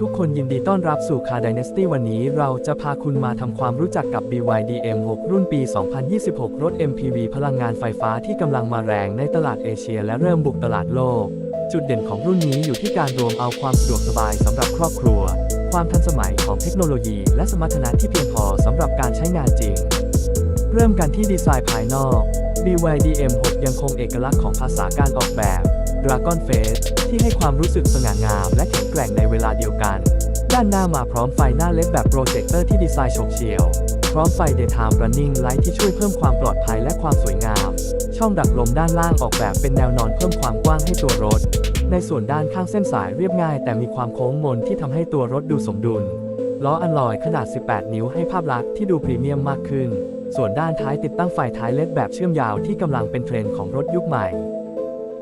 ทุกคนยินดีต้อนรับสู่ Car Dynasty วันนี้เราจะพาคุณมาทำความรู้จักกับ BYD M6 รุ่นปี 2026 รถ MPV พลังงานไฟฟ้าที่กำลังมาแรงในตลาดเอเชียและเริ่มบุกตลาดโลก จุดเด่นของรุ่นนี้อยู่ที่การรวมเอาความสะดวกสบายสำหรับครอบครัว ความทันสมัยของเทคโนโลยี และสมรรถนะที่เพียงพอสำหรับการใช้งานจริง เริ่มกันที่ดีไซน์ภายนอก BYD M6 ยังคงเอกลักษณ์ของภาษาการออกแบบ Dragon Face ที่ให้ความรู้สึกสง่างาม และแข็งแกร่งในเวลาเดียวกัน ด้านหน้ามาพร้อมไฟหน้าเล็ดแบบโปรเจคเตอร์ที่ดีไซน์ฉบเฉี่ยว พร้อมไฟ Daytime Running Light ที่ช่วยเพิ่มความปลอดภัยและความสวยงาม ช่องดักลมด้านล่างออกแบบเป็นแนวนอนเพิ่มความกว้างให้ตัวรถ ในส่วนด้านข้างเส้นสายเรียบง่าย แต่มีความโค้งมนที่ทำให้ตัวรถดูสมดุลล้ออัลลอยขนาด 18 นิ้วให้ภาพลักษณ์ที่ดูพรีเมียมมากขึ้น ส่วนด้านท้ายติดตั้งไฟท้ายเล็ดแบบเชื่อมยาวที่กำลังเป็นเทรนด์ของรถยุคใหม่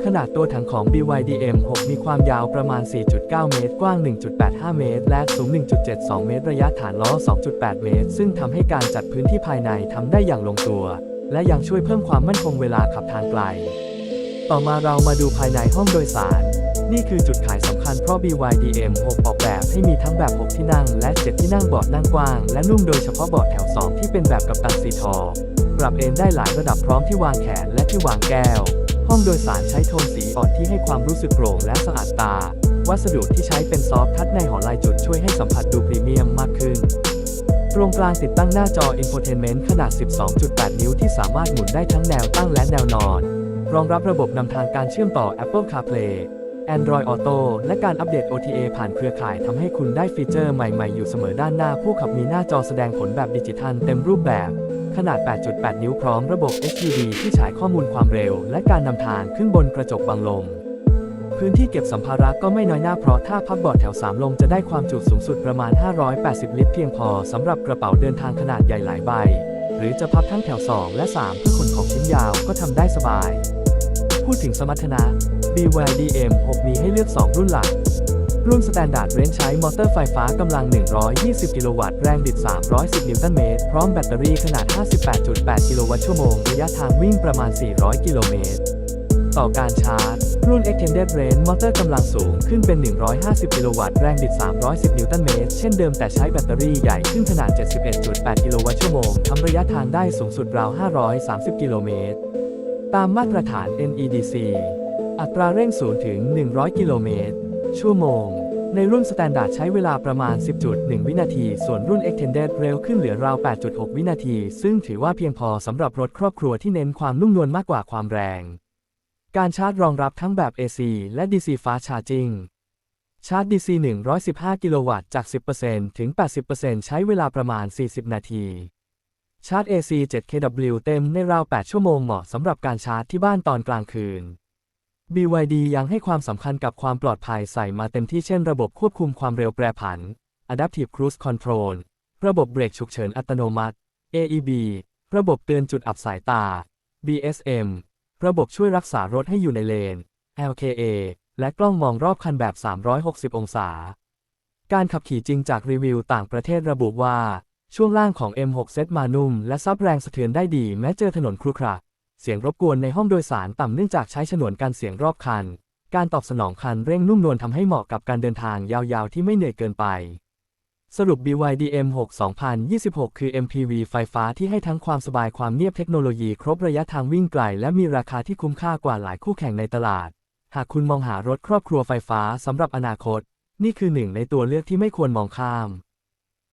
ขนาดตัวถังของ BYD M6 มีความยาวประมาณ 4.9 เมตร กว้าง 1.85 เมตร และสูง 1.72 เมตร ระยะฐานล้อ 2.8 เมตร ซึ่งทำให้การจัดพื้นที่ภายในทำได้อย่างลงตัว และยังช่วยเพิ่มความมั่นคงเวลาขับทางไกล ต่อมาเรามาดูภายในห้องโดยสาร นี่คือจุดขายสำคัญเพราะ BYD M6 ออกแบบให้มีทั้งแบบ 6 ที่นั่ง และ 7 ที่นั่งเบาะนั่งกว้าง และนุ่มโดยเฉพาะเบาะแถว 2 ที่เป็นแบบกับตันซีทอปรับเอนได้หลายระดับพร้อมที่วางแขนและที่วางแก้ว ห้องโดยสารใช้โทนสีอ่อนที่ให้ความรู้สึกโปร่งและสะอาดตา วัสดุที่ใช้เป็นซอฟต์ทัชในหอลายจุดช่วยให้สัมผัสดูพรีเมียมมากขึ้น ตรงกลางติดตั้งหน้าจอ Infotainment ขนาด 12.8 นิ้วที่สามารถหมุนได้ทั้งแนวตั้งและแนวนอน รองรับระบบนำทางการเชื่อมต่อ Apple CarPlay Android Auto และการอัปเดต OTA ผ่านเครือข่ายทำให้คุณได้ฟีเจอร์ใหม่ๆ อยู่เสมอด้านหน้าผู้ขับมีหน้าจอแสดงผลแบบดิจิทัลเต็มรูปแบบ ขนาด 8.8 นิ้วพร้อมระบบ HUD ที่ฉายข้อมูลความเร็ว และการนำทางขึ้นบนกระจกบังลม พื้นที่เก็บสัมภาระก็ไม่น้อยหน้าเพราะถ้าพับเบาะแถว 3ลงจะได้ความจุสูงสุดประมาณ 580 ลิตรเพียงพอสำหรับกระเป๋าเดินทางขนาดใหญ่หลายใบ หรือจะพับทั้งแถว 2 และ 3 เพื่อขนของชิ้นยาวก็ทำได้สบาย พูดถึงสมรรถนะ BYD M6 มีให้เลือก 2 รุ่นหลัก รุ่น Standard Range ใช้มอเตอร์ไฟฟ้ากำลัง 120 กิโลวัตต์ แรงบิด 310 นิวตันเมตร พร้อมแบตเตอรี่ขนาด 58.8 กิโลวัตต์ชั่วโมง ระยะทางวิ่งประมาณ 400 กิโลเมตร ต่อการชาร์จ รุ่น Extended Range มอเตอร์กำลังสูงขึ้นเป็น 150 กิโลวัตต์ แรงบิด 310 นิวตันเมตร เช่นเดิมแต่ใช้แบตเตอรี่ใหญ่ขึ้นขนาด 71.8 กิโลวัตต์ชั่วโมง ทำระยะทางได้สูงสุดราว 530 กิโลเมตร ตามมาตรฐาน NEDC อัตราเร่ง0ถึง 100 กิโลเมตร ชั่วโมง ในรุ่น Standard ใช้เวลาประมาณ 10.1 วินาที ส่วนรุ่น Extended เร็วขึ้นเหลือราว 8.6 วินาที ซึ่งถือว่าเพียงพอสำหรับรถครอบครัวที่เน้นความนุ่มนวลมากกว่าความแรง การชาร์จรองรับทั้งแบบ AC และ DC Fast Charging ชาร์จ DC 115 กิโลวัตต์จาก 10%ถึง 80%ใช้เวลาประมาณ 40 นาที ชาร์จ AC 7 kW เต็มในราว 8 ชั่วโมงเหมาะสำหรับการชาร์จที่บ้านตอนกลางคืน BYD ยังให้ความสำคัญกับความปลอดภัยใส่มาเต็มที่เช่นระบบควบคุมความเร็วแปรผัน Adaptive Cruise Control ระบบเบรกฉุกเฉินอัตโนมัติ AEB ระบบเตือนจุดอับสายตา BSM ระบบช่วยรักษารถให้อยู่ในเลน LKA และกล้องมองรอบคันแบบ 360 องศา การขับขี่จริงจากรีวิวต่างประเทศระบุว่า ช่วงล่างของ M6 เซตมานุ่มและซับแรงสะเทือนได้ดีแม้เจอถนนครุขระ เสียงรบกวนในห้องโดยสารต่ำเนื่องจากใช้ฉนวนกันเสียงรอบคัน การตอบสนองคันเร่งนุ่มนวลทำให้เหมาะกับการเดินทางยาวๆ ที่ไม่เหนื่อยเกินไป สรุป BYD M6 2026 คือ MPV ไฟฟ้าที่ให้ทั้งความสบายความเนียบเทคโนโลยีครบระยะทางวิ่งไกล และมีราคาที่คุ้มค่ากว่าหลายคู่แข่งในตลาด หากคุณมองหารถครอบครัวไฟฟ้าสำหรับอนาคต นี่คือหนึ่งในตัวเลือกที่ไม่ควรมองข้าม